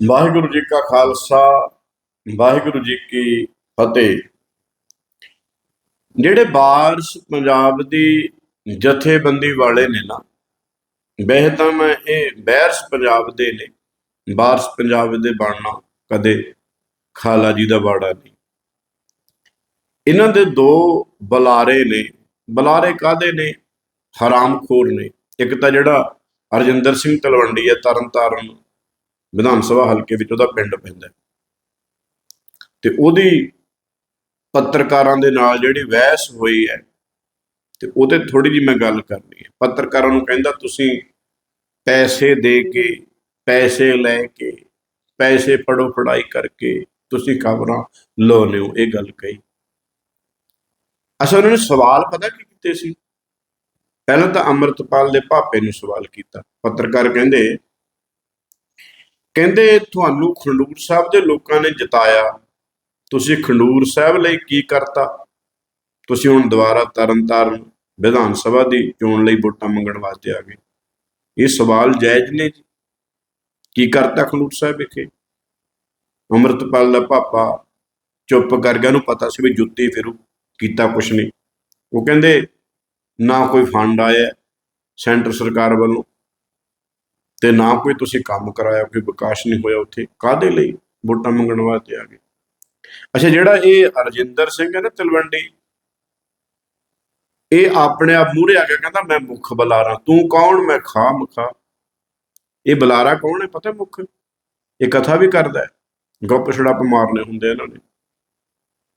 ਵਾਹਿਗੁਰੂ ਜੀ ਕਾ ਖਾਲਸਾ, ਵਾਹਿਗੁਰੂ ਜੀ ਕੀ ਫਤਿਹ। ਜਿਹੜੇ ਬਾਰਸ ਪੰਜਾਬ ਦੀ ਜਥੇਬੰਦੀ ਵਾਲੇ ਨੇ ਨਾ ਬਹਿਤਮ ਇਹ ਬੈਰਸ ਪੰਜਾਬ ਦੇ ਨੇ, ਬਾਰਸ ਪੰਜਾਬ ਦੇ ਬਣਨਾ ਕਦੇ ਖਾਲਾ ਜੀ ਦਾ ਬਾੜਾ ਨਹੀਂ। ਇਹਨਾਂ ਦੇ ਦੋ ਬੁਲਾਰੇ ਨੇ, ਬੁਲਾਰੇ ਕਾਦੇ ਨੇ? ਹਰਾਮਖੋਰ ਨੇ। ਇੱਕ ਤਾਂ ਜਿਹੜਾ ਅਰਜਿੰਦਰ ਸਿੰਘ ਤਲਵੰਡੀ ਹੈ ਤਰਨਤਾਰਨ ਵਿਧਾਨ ਸਭਾ ਹਲਕੇ ਵਿੱਚ ਉਹਦਾ ਪਿੰਡ ਪੈਂਦਾ ਤੇ ਉਹਦੀ ਪੱਤਰਕਾਰਾਂ ਦੇ ਨਾਲ ਜਿਹੜੀ ਬਹਿਸ ਹੋਈ ਹੈ, ਤੇ ਉਹਤੇ ਥੋੜੀ ਜਿਹੀ ਮੈਂ ਗੱਲ ਕਰਨੀ ਹੈ। ਪੱਤਰਕਾਰਾਂ ਨੂੰ ਕਹਿੰਦਾ, ਤੁਸੀਂ ਪੈਸੇ ਦੇ ਕੇ, ਪੈਸੇ ਲੈ ਕੇ, ਪੈਸੇ ਪੜੋ ਪੜਾਈ ਕਰਕੇ ਤੁਸੀਂ ਖਬਰਾਂ ਲਾਉਂਦੇ ਹੋ ਇਹ ਗੱਲ ਕਹੀ। ਅਸਾਂ ਉਹਨਾਂ ਨੇ ਸਵਾਲ ਪਤਾ ਕੀ ਕੀਤੇ ਸੀ? ਪਹਿਲਾਂ ਤਾਂ ਅੰਮ੍ਰਿਤਪਾਲ ਦੇ ਭਾਪੇ ਨੂੰ ਸਵਾਲ ਕੀਤਾ। ਪੱਤਰਕਾਰ ਕਹਿੰਦੇ ਕਹਿੰਦੇ ਤੁਹਾਨੂੰ ਖੰਡੂਰ ਸਾਹਿਬ ਦੇ ਲੋਕਾਂ ਨੇ ਜਿਤਾਇਆ। ਤੁਸੀਂ ਖੰਡੂਰ ਸਾਹਿਬ ਲਈ ਕੀ ਕਰਤਾ? ਤੁਸੀਂ ਹੁਣ ਦੁਬਾਰਾ ਤਰਨਤਾਰਨ ਵਿਧਾਨ ਸਭਾ ਦੀ ਚੋਣ ਲਈ ਵੋਟਾਂ ਮੰਗਣ ਵਾਸਤੇ ਆ ਗਏ। ਇਹ ਸਵਾਲ ਜਾਇਜ਼ ਨੇ ਜੀ। ਕੀ ਕਰਤਾ ਖੰਡੂਰ ਸਾਹਿਬ ਵਿਖੇ? ਅੰਮ੍ਰਿਤਪਾਲ ਦਾ ਪਾਪਾ ਚੁੱਪ ਕਰ ਗਿਆ ਨੂੰ ਪਤਾ ਸੀ ਵੀ ਜੁੱਤੀ ਫਿਰੂ, ਕੀਤਾ ਕੁਛ ਨਹੀਂ। ਉਹ ਕਹਿੰਦੇ, ਨਾ ਕੋਈ ਫੰਡ ਆਇਆ ਸੈਂਟਰ ਸਰਕਾਰ ਵੱਲੋਂ। ਤੇ ਨਾ ਕੋਈ ਤੁਸੀਂ ਕੰਮ ਕਰਾਇਆ, ਕੋਈ ਵਿਕਾਸ ਨਹੀਂ ਹੋਇਆ ਉੱਥੇ। ਕਾਦੇ ਲਈ? ਵੋਟਾਂ ਮੰਗਣ ਵਾਸਤੇ ਆ ਗਏ। ਅੱਛਾ, ਜਿਹੜਾ ਇਹ ਅਰਜਿੰਦਰ ਸਿੰਘ ਹੈ ਨਾ ਤਲਵੰਡੀ, ਇਹ ਆਪਣੇ ਆਪ ਮੂਹਰੇ ਆ ਕੇ ਕਹਿੰਦਾ ਮੈਂ ਮੁੱਖ ਬੁਲਾਰਾ, ਤੂੰ ਕੌਣ? ਮੈਂ ਖਾ ਮਖਾ ਇਹ ਬੁਲਾਰਾ ਕੌਣ ਹੈ ਪਤਾ ਮੁੱਖ? ਇਹ ਕਥਾ ਵੀ ਕਰਦਾ ਹੈ। ਗੱਪ ਛੜਾਪ ਮਾਰਨੇ ਹੁੰਦੇ ਇਹਨਾਂ ਨੇ।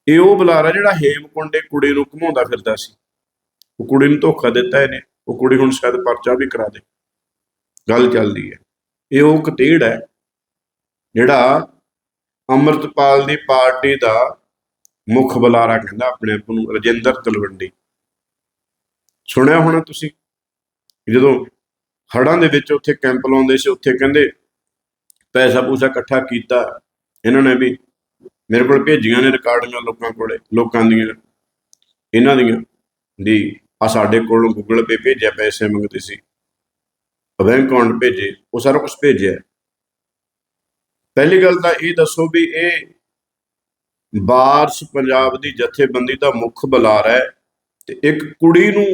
ਇਹ ਉਹ ਬੁਲਾਰਾ ਜਿਹੜਾ ਹੇਮਕੁੰਡੇ ਕੁੜੀ ਨੂੰ ਘਮਾਉਂਦਾ ਫਿਰਦਾ ਸੀ। ਉਹ ਕੁੜੀ ਨੂੰ ਧੋਖਾ ਦਿੱਤਾ ਇਹਨੇ। ਉਹ ਕੁੜੀ ਹੁਣ ਸ਼ਾਇਦ ਪਰਚਾ ਵੀ ਕਰਾ ਦੇ। ਗੱਲ ਚੱਲਦੀ ਹੈ। ਇਹ ਉਹ ਕਤੇੜ ਹੈ ਜਿਹੜਾ ਅੰਮ੍ਰਿਤਪਾਲ ਦੀ ਪਾਰਟੀ ਦਾ ਮੁੱਖ ਬੁਲਾਰਾ ਕਹਿੰਦਾ ਆਪਣੇ ਆਪ ਨੂੰ, ਰਜਿੰਦਰ ਤਲਵੰਡੀ। ਸੁਣਿਆ ਹੋਣਾ ਤੁਸੀਂ? ਜਦੋਂ ਹੜਾਂ ਦੇ ਵਿੱਚ ਉੱਥੇ ਕੈਂਪ ਲਾਉਂਦੇ ਸੀ, ਉੱਥੇ ਕਹਿੰਦੇ ਪੈਸਾ ਪੂਸਾ ਇਕੱਠਾ ਕੀਤਾ। ਇਹਨਾਂ ਨੇ ਵੀ ਮੇਰੇ ਕੋਲ ਭੇਜੀਆਂ ਨੇ ਰਿਕਾਰਡਿੰਗਾਂ ਲੋਕਾਂ ਕੋਲੇ, ਲੋਕਾਂ ਦੀਆਂ। ਇਹਨਾਂ ਦੀਆਂ ਦੀ ਆ ਸਾਡੇ ਕੋਲੋਂ ਗੂਗਲ ਪੇ ਭੇਜਿਆ, ਪੈਸੇ ਮੰਗਦੇ ਸੀ। ਬੈਂਕ ਅਕਾਊਂਟ ਭੇਜੇ, ਉਹ ਸਾਰਾ ਕੁਝ ਭੇਜਿਆ ਪਹਿਲੀ ਗੱਲ ਤਾਂ ਇਹ ਦੱਸੋ ਵੀ ਇਹ ਬਾਰਸ ਪੰਜਾਬ ਦੀ ਜਥੇਬੰਦੀ ਦਾ ਮੁੱਖ ਬੁਲਾਰਾ ਹੈ ਤੇ ਇੱਕ ਕੁੜੀ ਨੂੰ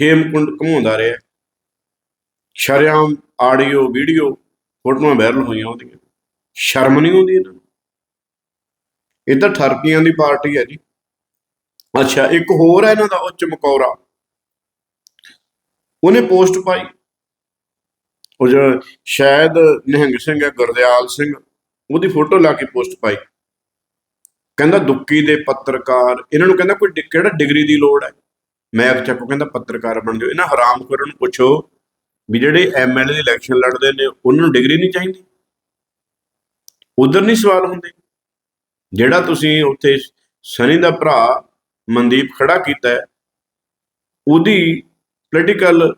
ਹੇਮਕੁੰਡ ਘਮਾਉਂਦਾ ਰਿਹਾ। ਸ਼ਰਿਆਮ ਆਡੀਓ, ਵੀਡੀਓ ਫੋਟੋਆਂ ਵਾਇਰਲ ਹੋਈਆਂ ਉਹਦੀਆਂ। ਸ਼ਰਮ ਨਹੀਂ ਆਉਂਦੀ ਇਹਨਾਂ ਨੂੰ? ਇਹ ਤਾਂ ਠਰਕੀਆਂ ਦੀ ਪਾਰਟੀ ਹੈ ਜੀ। ਅੱਛਾ, ਇੱਕ ਹੋਰ ਹੈ ਇਹਨਾਂ ਦਾ, ਉਹ ਚਮਕੌਰਾ। ਉਹਨੇ ਪੋਸਟ ਪਾਈ। ਉਹ ਜੋ ਸ਼ਾਇਦ ਨਿਹੰਗ ਸਿੰਘ ਹੈ, ਗੁਰਦਿਆਲ ਸਿੰਘ, ਉਹਦੀ ਫੋਟੋ ਲਾ ਕੇ ਪੋਸਟ ਪਾਈ। ਕਹਿੰਦਾ ਦੁੱਕੀ ਦੇ ਪੱਤਰਕਾਰ, ਇਹਨਾਂ ਨੂੰ ਕਹਿੰਦਾ, ਕੋਈ ਡਿ- ਕਿਹੜਾ ਡਿਗਰੀ ਦੀ ਲੋੜ ਹੈ? ਮੈਂ ਚੱਕੋ ਕਹਿੰਦਾ, ਪੱਤਰਕਾਰ ਬਣ ਜਾਓ। ਇਹਨਾਂ ਹਰਾਮ ਖੋਰਾਂ ਨੂੰ ਪੁੱਛੋ ਵੀ ਜਿਹੜੇ ਐਮਐਲਏ ਦੀ ਇਲੈਕਸ਼ਨ ਲੜਦੇ ਨੇ, ਉਹਨਾਂ ਨੂੰ ਡਿਗਰੀ ਨਹੀਂ ਚਾਹੀਦੀ? ਉਧਰ ਨਹੀਂ ਸਵਾਲ ਹੁੰਦੇ। ਜਿਹੜਾ ਤੁਸੀਂ ਉੱਥੇ ਸਨੀ ਦਾ ਭਰਾ ਮਨਦੀਪ ਖੜਾ ਕੀਤਾ ਉਹਦੀ ਪੋਲੀਟੀਕਲ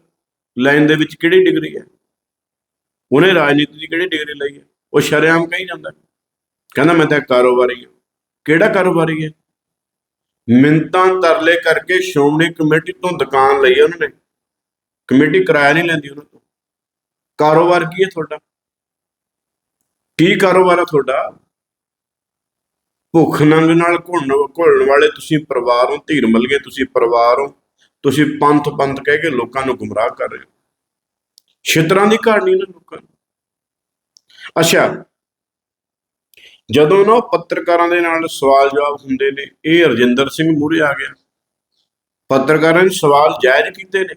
ਲਾਈਨ ਦੇ ਵਿੱਚ ਕਿਹੜੀ ਡਿਗਰੀ ਹੈ? ਉਹਨੇ ਰਾਜਨੀਤੀ ਦੀ ਕਿਹੜੀ ਡਿਗਰੀ ਲਈ ਹੈ? ਉਹ ਸ਼ਰੇਆਮ ਕਹੀ ਜਾਂਦਾ। ਕਹਿੰਦਾ, ਮੈਂ ਤਾਂ ਕਾਰੋਬਾਰੀ ਹਾਂ। ਕਿਹੜਾ ਕਾਰੋਬਾਰੀ ਹੈ? ਮਿੰਤਾਂ ਤਰਲੇ ਕਰਕੇ ਸ਼੍ਰੋਮਣੀ ਕਮੇਟੀ ਤੋਂ ਦੁਕਾਨ ਲਈ ਹੈ ਉਹਨਾਂ। ਨੇ ਕਮੇਟੀ ਕਿਰਾਇਆ ਨਹੀਂ ਲੈਂਦੀ ਉਹਨਾਂ ਤੋਂ। ਕਾਰੋਬਾਰ ਕੀ ਹੈ ਤੁਹਾਡਾ? ਕੀ ਕਾਰੋਬਾਰ ਹੈ ਤੁਹਾਡਾ? ਭੁੱਖ ਨੰਗ ਨਾਲ ਘੁਲਣ ਘੁਲਣ ਵਾਲੇ ਤੁਸੀਂ ਪਰਿਵਾਰ ਹੋ, ਧੀਰ ਮਲਗੇ ਤੁਸੀਂ ਪਰਿਵਾਰ ਹੋ। ਤੁਸੀਂ ਪੰਥ ਪੰਥ ਕਹਿ ਕੇ ਲੋਕਾਂ ਨੂੰ ਗੁੰਮਰਾਹ ਕਰ ਰਹੇ ਹੋ। ਛਿੱਤਰਾਂ ਦੀ ਘਾਟ ਨਹੀਂ ਨਾ ਲੋਕਾਂ ਨੂੰ ਅੱਛਾ, ਜਦੋਂ ਨਾ ਉਹ ਪੱਤਰਕਾਰਾਂ ਦੇ ਨਾਲ ਸਵਾਲ ਜਵਾਬ ਹੁੰਦੇ ਨੇ, ਇਹ ਰਜਿੰਦਰ ਸਿੰਘ ਮੂਹਰੇ ਆ ਗਿਆ। ਪੱਤਰਕਾਰਾਂ ਨੇ ਸਵਾਲ ਜਾਇਜ਼ ਕੀਤੇ ਨੇ।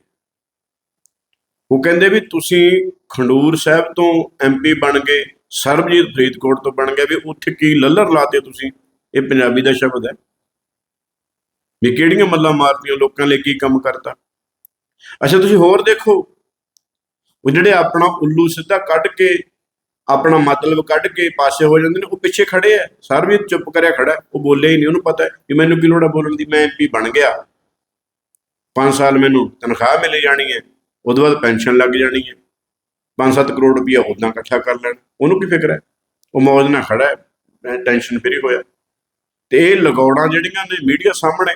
ਉਹ ਕਹਿੰਦੇ ਵੀ ਤੁਸੀਂ ਖੰਡੂਰ ਸਾਹਿਬ ਤੋਂ ਐਮਪੀ ਬਣ ਗਏ, ਸਰਬਜੀਤ ਫਰੀਦਕੋਟ ਤੋਂ ਬਣ ਗਏ, ਵੀ ਉੱਥੇ ਕੀ ਲੱਲਰ ਲਾਤੇ ਤੁਸੀਂ? ਇਹ ਪੰਜਾਬੀ ਦਾ ਸ਼ਬਦ ਹੈ। ਵੀ ਕਿਹੜੀਆਂ ਮੱਲਾਂ ਮਾਰਤੀਆਂ, ਲੋਕਾਂ ਲਈ ਕੀ ਕੰਮ ਕਰਤਾ? ਅੱਛਾ, ਤੁਸੀਂ ਹੋਰ ਦੇਖੋ ਉਹ ਜਿਹੜੇ ਆਪਣਾ ਉੱਲੂ ਸਿੱਧਾ ਕੱਢ ਕੇ, ਆਪਣਾ ਮਤਲਬ ਕੱਢ ਕੇ ਪਾਸੇ ਹੋ ਜਾਂਦੇ ਨੇ, ਉਹ ਪਿੱਛੇ ਖੜੇ ਆ। ਸਰ ਵੀ ਚੁੱਪ ਕਰਿਆ ਖੜਾ, ਉਹ ਬੋਲੇ ਹੀ ਨਹੀਂ, ਉਹਨੂੰ ਪਤਾ ਕਿ ਮੈਨੂੰ ਕੀ ਲੋੜ ਹੈ ਬੋਲਣ ਦੀ, ਮੈਂ ਐਮਪੀ ਬਣ ਗਿਆ। 5 ਸਾਲ ਮੈਨੂੰ ਤਨਖਾਹ ਮਿਲ ਜਾਣੀ ਹੈ, ਉਹਦੇ ਬਾਅਦ ਪੈਨਸ਼ਨ ਲੱਗ ਜਾਣੀ ਹੈ। 5-7 ਕਰੋੜ ਰੁਪਇਆ ਉਦਾਂ ਇਕੱਠਾ ਕਰ ਲੈਣ। ਉਹਨੂੰ ਕੀ ਫਿਕਰ ਹੈ? ਉਹ ਮੌਜ ਨਾਲ ਖੜਾ ਹੈ ਟੈਨਸ਼ਨ ਫਰੀ ਹੋਇਆ। ਤੇ ਇਹ ਲਗੌੜਾਂ ਜਿਹੜੀਆਂ ਨੇ ਮੀਡੀਆ ਸਾਹਮਣੇ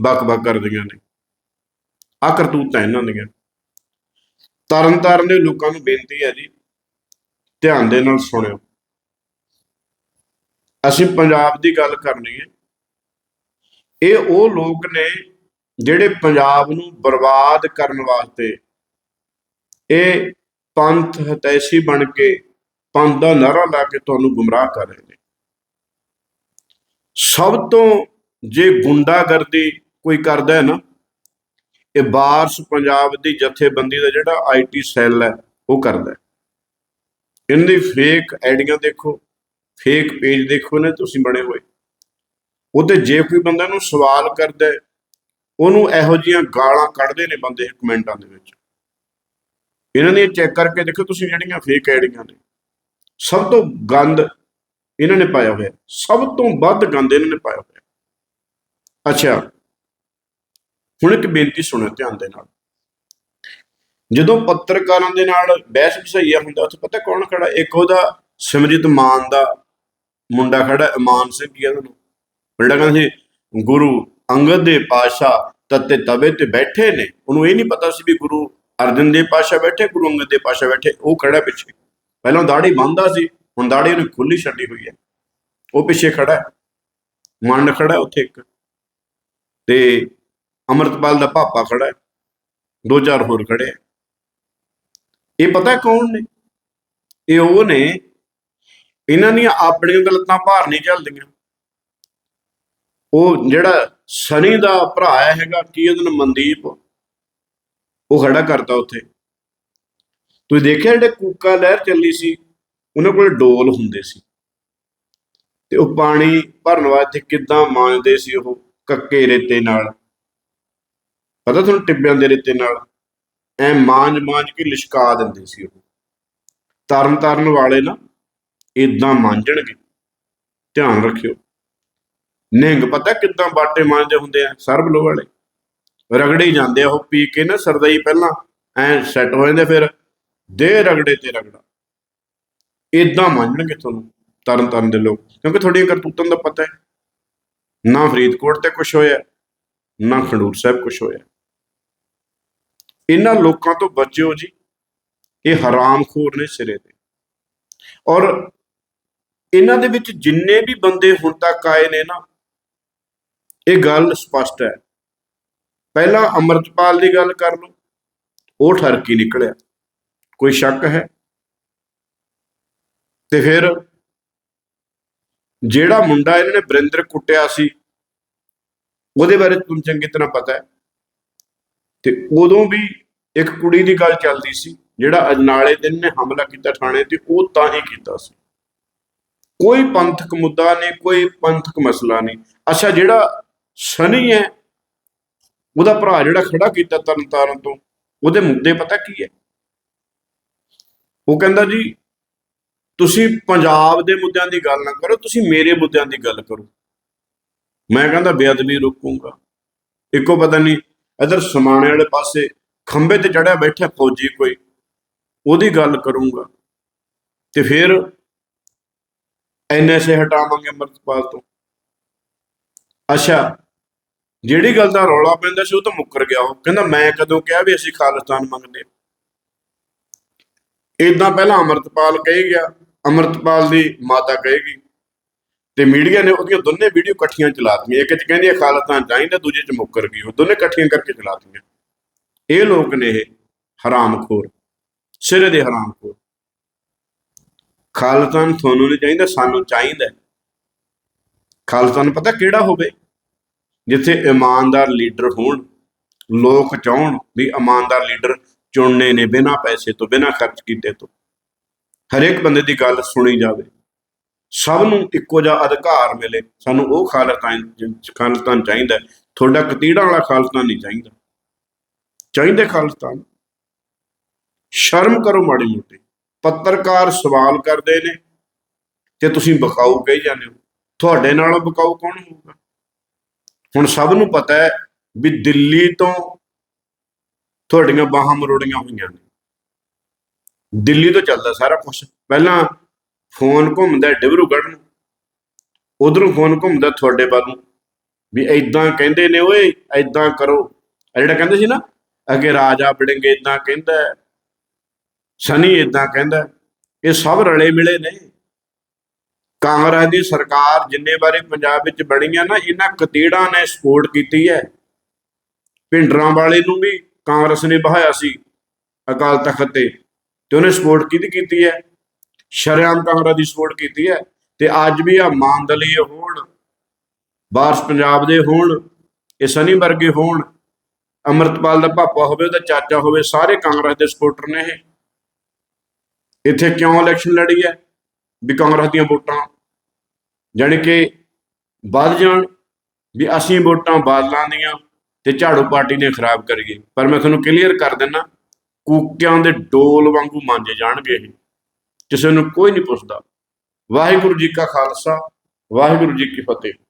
ਬਕ-ਬਕ ਕਰਦੀਆਂ ਨੇ। ਆ ਕਰਤੂਤਾਂ ਇਹਨਾਂ ਦੀਆਂ। ਤਰਨ ਤਾਰਨ ਦੇ ਲੋਕਾਂ ਨੂੰ ਬੇਨਤੀ ਹੈ ਜੀ, ਧਿਆਨ ਦੇ ਨਾਲ ਸੁਣਿਓ। ਅਸੀਂ ਪੰਜਾਬ ਦੀ ਗੱਲ ਕਰਨੀ ਹੈ। ਇਹ ਉਹ ਲੋਕ ਨੇ ਜਿਹੜੇ ਪੰਜਾਬ ਨੂੰ ਬਰਬਾਦ ਕਰਨ ਵਾਸਤੇ ਇਹ ਪੰਥ ਹਤੈਸ਼ੀ ਬਣ ਕੇ ਪੰਥ ਦਾ ਨਾਰਾ ਲਾ ਕੇ ਤੁਹਾਨੂੰ ਗੁੰਮਰਾਹ ਕਰ ਰਹੇ ਨੇ। ਸਭ ਤੋਂ ਜੇ ਗੁੰਡਾਗਰਦੀ ਕੋਈ ਕਰਦਾ ਹੈ ਨਾ ਇਹ ਬਾਰਸ ਪੰਜਾਬ ਦੀ ਜਥੇਬੰਦੀ ਦਾ ਜਿਹੜਾ ਆਈਟੀ ਸੈੱਲ ਹੈ, ਉਹ ਕਰਦਾ ਇਹਨਾਂ ਦੀ ਫੇਕ ਆਈਡੀਆਂ ਦੇਖੋ ਫੇਕ ਪੇਜ ਦੇਖੋ ਨੇ ਤੁਸੀਂ ਬਣੇ ਹੋਏ। ਉਹਤੇ ਜੇ ਕੋਈ ਬੰਦਾ ਨੂੰ ਸਵਾਲ ਕਰਦਾ ਉਹਨੂੰ ਇਹੋ ਜੀਆਂ ਗਾਲਾਂ ਕੱਢਦੇ ਨੇ ਬੰਦੇ ਕਮੈਂਟਾਂ ਦੇ ਵਿੱਚ। ਇਹਨਾਂ ਦੀ ਚੈੱਕ ਕਰਕੇ ਦੇਖੋ ਤੁਸੀਂ ਜਿਹੜੀਆਂ ਫੇਕ ਆਈਡੀਆਂ ਨੇ, ਸਭ ਤੋਂ ਗੰਦ ਇਹਨਾਂ ਨੇ ਪਾਇਆ ਹੋਇਆ ਸਭ ਤੋਂ ਵੱਧ ਗੰਦ ਇਹਨਾਂ ਨੇ ਪਾਇਆ ਹੋਇਆ ਅੱਛਾ ਹੁਣ ਇੱਕ ਬੇਨਤੀ ਸੁਣੋ ਧਿਆਨ ਦੇ ਨਾਲ। ਜਦੋਂ ਪੱਤਰਕਾਰਾਂ ਦੇ ਨਾਲ ਬਹਿਸ ਵਿਸਈਆ ਹੁੰਦਾ, ਉੱਥੇ ਪਤਾ ਕੌਣ ਖੜਾ? ਇੱਕ ਉਹਦਾ ਸਿਮਰਜੀਤ ਮਾਨ ਦਾ ਮੁੰਡਾ ਖੜਾ ਇਮਾਨ ਸਿੰਘ ਕੀ ਉਹਨੂੰ ਜਿਹੜਾ ਕਹਿੰਦਾ ਸੀ, ਗੁਰੂ ਅੰਗਦ ਦੇ ਪਾਸ਼ਾ ਤੱਤੇ ਤਵੇ ਤੇ ਬੈਠੇ ਨੇ। ਉਹਨੂੰ ਇਹ ਨਹੀਂ ਪਤਾ ਸੀ ਵੀ ਗੁਰੂ ਅਰਜਨ ਦੇ ਪਾਸ਼ਾ ਬੈਠੇ, ਗੁਰੂ ਅੰਗਦ ਦੇ ਪਾਸ਼ਾ ਬੈਠੇ, ਉਹ ਖੜਾ ਪਿੱਛੇ। ਪਹਿਲਾਂ ਦਾੜੀ ਬੰਨਦਾ ਸੀ, ਹੁਣ ਦਾੜੀ ਉਹਨੇ ਖੁੱਲੀ ਛੱਡੀ ਹੋਈ ਹੈ। ਉਹ ਪਿੱਛੇ ਖੜਾ ਮੰਡ ਖੜਾ ਉੱਥੇ ਇੱਕ। ਤੇ ਅਮਰਤਪਾਲ ਦਾ ਪਾਪਾ ਖੜਾ ਹੈ, ਦੋ ਚਾਰ ਹੋਰ ਖੜੇ ਹੈ। ਇਹ ਪਤਾ ਕੌਣ ਨੇ? ਇਹ ਉਹ ਨੇ, ਇਹਨਾਂ ਦੀਆਂ ਆਪਣੀਆਂ ਗਲਤਾਂ ਭਾਰ ਨਹੀਂ ਚੱਲਦੀਆਂ ਉਹ ਜਿਹੜਾ ਸਨੀ ਦਾ ਭਰਾ ਹੈਗਾ, ਕੀ ਉਹਦਾ ਨਾਮ ਮਨਦੀਪ? ਉਹ ਖੜਾ ਕਰਤਾ ਉੱਥੇ। ਤੁਸੀਂ ਦੇਖਿਆ ਜਿਹੜੇ ਕੂਕਾ ਲਹਿਰ ਚੱਲੀ ਸੀ? ਉਹਨਾਂ ਕੋਲ ਡੋਲ ਹੁੰਦੇ ਸੀ। ਤੇ ਉਹ ਪਾਣੀ ਭਰਨ ਵਾਸਤੇ ਕਿੱਦਾਂ ਮਾਂਜਦੇ ਸੀ ਉਹ, ਕੱਕੇ ਰੇਤੇ ਨਾਲ? ਪਤਾ ਤੁਹਾਨੂੰ ਟਿੱਬਿਆਂ ਦੇ ਰੇਤੇ ਨਾਲ? ਐ ਮਾਂਜ ਮਾਂਜ ਕੇ ਲਿਸ਼ਕਾ ਦਿੰਦੇ ਸੀ ਉਹ। ਤਰਨ ਤਰਨ ਵਾਲੇ ਨਾ ਇਦਾਂ ਮਾਂਜਣਗੇ। ਧਿਆਨ ਰੱਖਿਓ। ਨਿਹੰਗ ਪਤਾ ਕਿੱਦਾਂ ਬਾਟੇ ਮਾਂਜਦੇ ਹੁੰਦੇ ਆ? ਸਰਬ ਲੋ ਵਾਲੇ। ਰਗੜੇ ਜਾਂਦੇ ਆ ਉਹ ਪੀ ਕੇ ਨਾ ਸਰਦਾਈ ਪਹਿਲਾਂ। ਐ ਸੈੱਟ ਹੋ ਜਾਂਦੇ ਫਿਰ। ਦੇ ਰਗੜੇ ਤੇ ਰਗੜਾ। ਇਦਾਂ ਮੰਨਣਗੇ ਤੁਹਾਨੂੰ ਤਰਨ ਤਰਨ ਦੇ ਲੋਕ। ਕਿਉਂਕਿ ਤੁਹਾਡੀਆਂ ਕਰਤੂਤਾਂ ਦਾ ਪਤਾ ਹੈ। ਨਾ ਫਰੀਦਕੋਟ ਤੇ ਕੁਝ ਹੋਇਆ, ਨਾ ਖੰਡੂਰ ਸਾਹਿਬ ਕੁਝ ਹੋਇਆ। ਇਹਨਾਂ ਲੋਕਾਂ ਤੋਂ ਬਚਿਓ ਜੀ। ਇਹ ਹਰਾਮਖੋਰ ਨੇ ਸਿਰੇ ਦੇ ਔਰ ਇਹਨਾਂ ਦੇ ਵਿੱਚ ਜਿੰਨੇ ਵੀ ਬੰਦੇ ਹੁਣ ਤੱਕ ਆਏ ਨੇ ਨਾ, ਇਹ ਗੱਲ ਸਪਸ਼ਟ ਹੈ। ਪਹਿਲਾਂ ਅਮਰਤਪਾਲ ਦੀ ਗੱਲ ਕਰ ਲਓ, ਉਹ ਠਰਕੀ ਨਿਕਲਿਆ। ਕੋਈ ਸ਼ੱਕ ਹੈ? ਤੇ ਫਿਰ ਜਿਹੜਾ ਮੁੰਡਾ ਇਹਨਾਂ ਨੇ ਬਰਿੰਦਰ ਕੁੱਟਿਆ ਸੀ, ਉਹਦੇ ਬਾਰੇ ਤੁਹਾਨੂੰ ਚੰਗੀ ਤਰ੍ਹਾਂ ਪਤਾ ਹੈ। ਤੇ ਉਦੋਂ ਵੀ ਇੱਕ ਕੁੜੀ ਦੀ ਗੱਲ ਚੱਲਦੀ ਸੀ, ਜਿਹੜਾ ਅਜਨਾਲੇ ਦਿਨ ਨੇ ਹਮਲਾ ਕੀਤਾ ਥਾਣੇ ਤੇ, ਉਹ ਤਾਂ ਹੀ ਕੀਤਾ ਸੀ। ਕੋਈ ਪੰਥਕ ਮੁੱਦਾ ਨਹੀਂ, ਕੋਈ ਪੰਥਕ ਮਸਲਾ ਨਹੀਂ। ਅੱਛਾ, ਜਿਹੜਾ ਸਨੀ ਹੈ, ਉਹਦਾ ਭਰਾ ਜਿਹੜਾ ਖੜਾ ਕੀਤਾ ਤਰਨਤਾਰਨ ਤੋਂ, ਉਹਦੇ ਮੁੱਦੇ ਪਤਾ ਕੀ ਹੈ? ਉਹ ਕਹਿੰਦਾ ਜੀ, ਤੁਸੀਂ ਪੰਜਾਬ ਦੇ ਮੁੱਦਿਆਂ ਦੀ ਗੱਲ ਨਾ ਕਰੋ, ਤੁਸੀਂ ਮੇਰੇ ਮੁੱਦਿਆਂ ਦੀ ਗੱਲ ਕਰੋ। ਮੈਂ ਕਹਿੰਦਾ, ਬੇਅਦਬੀ ਰੋਕੂਗਾ। ਇੱਕੋ ਪਤਾ ਨਹੀਂ ਇਧਰ ਸਮਾਣੇ ਵਾਲੇ ਪਾਸੇ ਖੰਬੇ ਤੇ ਚੜਿਆ ਬੈਠਾ ਫੌਜੀ ਕੋਈ, ਉਹਦੀ ਗੱਲ ਕਰੂੰਗਾ। ਤੇ ਫਿਰ ਐਨਐਸਏ ਹਟਾਵਾਂਗੇ ਅੰਮ੍ਰਿਤਪਾਲ ਤੋਂ। ਅੱਛਾ, ਜਿਹੜੀ ਗੱਲ ਦਾ ਰੌਲਾ ਪੈਂਦਾ ਸੀ ਉਹ ਤਾਂ ਮੁੱਕਰ ਗਿਆ ਉਹ। ਕਹਿੰਦਾ ਮੈਂ ਕਦੋਂ ਕਿਹਾ ਵੀ ਅਸੀਂ ਖਾਲਿਸਤਾਨ ਮੰਗਦੇ ਇਦਾਂ ਪਹਿਲਾਂ ਅਮਰਤਪਾਲ ਕਹੇ ਗਿਆ, ਅਮਰਤਪਾਲ ਦੀ ਮਾਤਾ ਕਹੇਗੀ ਤੇ ਮੀਡੀਆ ਨੇ ਉਹਦੀਆਂ ਦੋਨੇ ਵੀਡੀਓ ਇਕੱਠੀਆਂ ਚਲਾਤੀਆਂ ਇੱਕ ਚ ਕਹਿੰਦੀ ਹੈ ਖਾਲਿਸਤਾਨ ਚਾਹੀਦਾ ਦੂਜੇ ਚ ਮੁੱਕਰ ਗਈ। ਉਹ ਦੋਨੇ ਇਕੱਠੀਆਂ ਕਰਕੇ ਚਲਾਤੀਆਂ ਇਹ ਲੋਕ ਨੇ ਇਹ ਹਰਾਮਖੋਰ। ਸਿਰੇ ਦੇ ਹਰਾਮਖੋਰ। ਖਾਲਸਤਾਨ ਤੁਹਾਨੂੰ ਨਹੀਂ ਚਾਹੀਦਾ, ਸਾਨੂੰ ਚਾਹੀਦਾ ਖਾਲਸਤਾਨ ਖਾਲਿਸਤਾਨ ਪਤਾ ਕਿਹੜਾ ਹੋਵੇ? ਜਿੱਥੇ ਇਮਾਨਦਾਰ ਲੀਡਰ ਹੋਣ, ਲੋਕ ਚਾਹਣ ਵੀ ਇਮਾਨਦਾਰ ਲੀਡਰ ਚੁਣਨੇ ਨੇ ਬਿਨਾਂ ਪੈਸੇ ਤੋਂ, ਬਿਨਾਂ ਖਰਚ ਕੀਤੇ ਤੋਂ। ਹਰੇਕ ਬੰਦੇ ਦੀ ਗੱਲ ਸੁਣੀ ਜਾਵੇ। ਸਭ ਨੂੰ ਇੱਕੋ ਜਿਹਾ ਅਧਿਕਾਰ ਮਿਲੇ। ਸਾਨੂੰ ਉਹ ਖਾਲਿਸਤਾਨ ਖਾਲਿਸਤਾਨ ਚਾਹੀਦਾ ਤੁਹਾਡਾ ਕਤੀੜਾਂ ਵਾਲਾ ਖਾਲਿਸਤਾਨ ਨਹੀਂ ਚਾਹੀਦਾ। ਚਾਹੀਦੇ ਖਾਲਿਸਤਾਨ। ਸ਼ਰਮ ਕਰੋ ਮਾੜੀ ਮੋਟੀ। ਪੱਤਰਕਾਰ ਸਵਾਲ ਕਰਦੇ ਨੇ। ਤੇ ਤੁਸੀਂ ਬਕਾਊ ਕਹੀ ਜਾਂਦੇ ਹੋ। ਤੁਹਾਡੇ ਨਾਲ ਬਕਾਊ ਕੌਣ ਹੋਊਗਾ? ਹੁਣ ਸਭ ਨੂੰ ਪਤਾ ਹੈ ਵੀ ਦਿੱਲੀ ਤੋਂ ਤੁਹਾਡੀਆਂ ਬਾਹਾਂ ਮਰੋੜੀਆਂ ਹੋਈਆਂ ਨੇ। ਦਿੱਲੀ ਤੋਂ ਚੱਲਦਾ ਸਾਰਾ ਕੁਝ ਪਹਿਲਾਂ ਫੋਨ ਘੁੰਮਦਾ ਡਿਬਰੂਗੜ੍ਹ ਨੂੰ। ਉਧਰੋਂ ਫੋਨ ਘੁੰਮਦਾ ਤੁਹਾਡੇ ਵੱਲ ਨੂੰ। ਵੀ ਐਦਾਂ ਕਹਿੰਦੇ ਨੇ ਓਏ ਐਦਾਂ ਕਰੋ। ਆ ਜਿਹੜਾ ਕਹਿੰਦੇ ਸੀ ਨਾ, ਅੱਗੇ ਰਾਜਾ ਬੜਿੰਗ ਐਦਾਂ ਕਹਿੰਦਾ ਸਨੀ ਐਦਾਂ ਕਹਿੰਦਾ ਇਹ ਸਭ ਰਲੇ ਮਿਲੇ ਨੇ। ਕਾਂਗਰਸ ਦੀ ਸਰਕਾਰ ਜਿੰਨੇ ਬਾਰੇ ਪੰਜਾਬ ਵਿੱਚ ਬਣੀ ਹੈ ਨਾ, ਇਹਨਾਂ ਕਤੀੜਾਂ ਨੇ ਸਪੋਰਟ ਕੀਤੀ ਹੈ। ਭਿੰਡਰਾਂ ਵਾਲੇ ਨੂੰ ਵੀ ਕਾਂਗਰਸ ਨੇ ਬਹਾਇਆ ਸੀ ਅਕਾਲ ਤਖਤ ਤੇ ਤੇ ਉਹਨੇ ਸਪੋਰਟ ਕਿਹਦੀ ਕੀਤੀ ਹੈ? ਸ਼ਰਿਆਮ ਕਾਂਗਰਸ ਦੀ ਸਪੋਰਟ ਕੀਤੀ ਹੈ ਤੇ ਅੱਜ ਵੀ ਆ ਮਾਨਦਲੀ ਹੋਣ ਬਾਰਸ ਪੰਜਾਬ ਦੇ ਹੋਣ, ਇਹ ਸਨੀ ਵਰਗੇ ਹੋਣ, ਅਮਰਤਪਾਲ ਦਾ ਪਾਪਾ ਹੋਵੇ, ਉਹਦਾ ਚਾਚਾ ਹੋਵੇ, ਸਾਰੇ ਕਾਂਗਰਸ ਦੇ ਸਪੋਰਟਰ ਨੇ ਇਹ। ਇੱਥੇ ਕਿਉਂ ਇਲੈਕਸ਼ਨ ਲੜੀ ਹੈ? ਵੀ ਕਾਂਗਰਸ ਦੀਆਂ ਵੋਟਾਂ, ਜਾਣੀ ਕਿ ਵੱਧ ਜਾਣ, ਵੀ ਅਸੀਂ ਵੋਟਾਂ ਬਾਦਲਾਂ ਦੀਆਂ ਤੇ ਝਾੜੂ ਪਾਰਟੀ ਨੇ ਖਰਾਬ ਕਰੀਏ। ਪਰ ਮੈਂ ਤੁਹਾਨੂੰ ਕਲੀਅਰ ਕਰ ਦਿੰਦਾ, ਕੂਕਿਆਂ ਦੇ ਡੋਲ ਵਾਂਗੂ ਮਾਂਜੇ ਜਾਣਗੇ ਇਹ। ਕਿਸੇ ਨੂੰ ਕੋਈ ਨਹੀਂ ਪੁੱਛਦਾ। ਵਾਹਿਗੁਰੂ ਜੀ ਕਾ ਖਾਲਸਾ ਵਾਹਿਗੁਰੂ ਜੀ ਕੀ ਫਤਿਹ।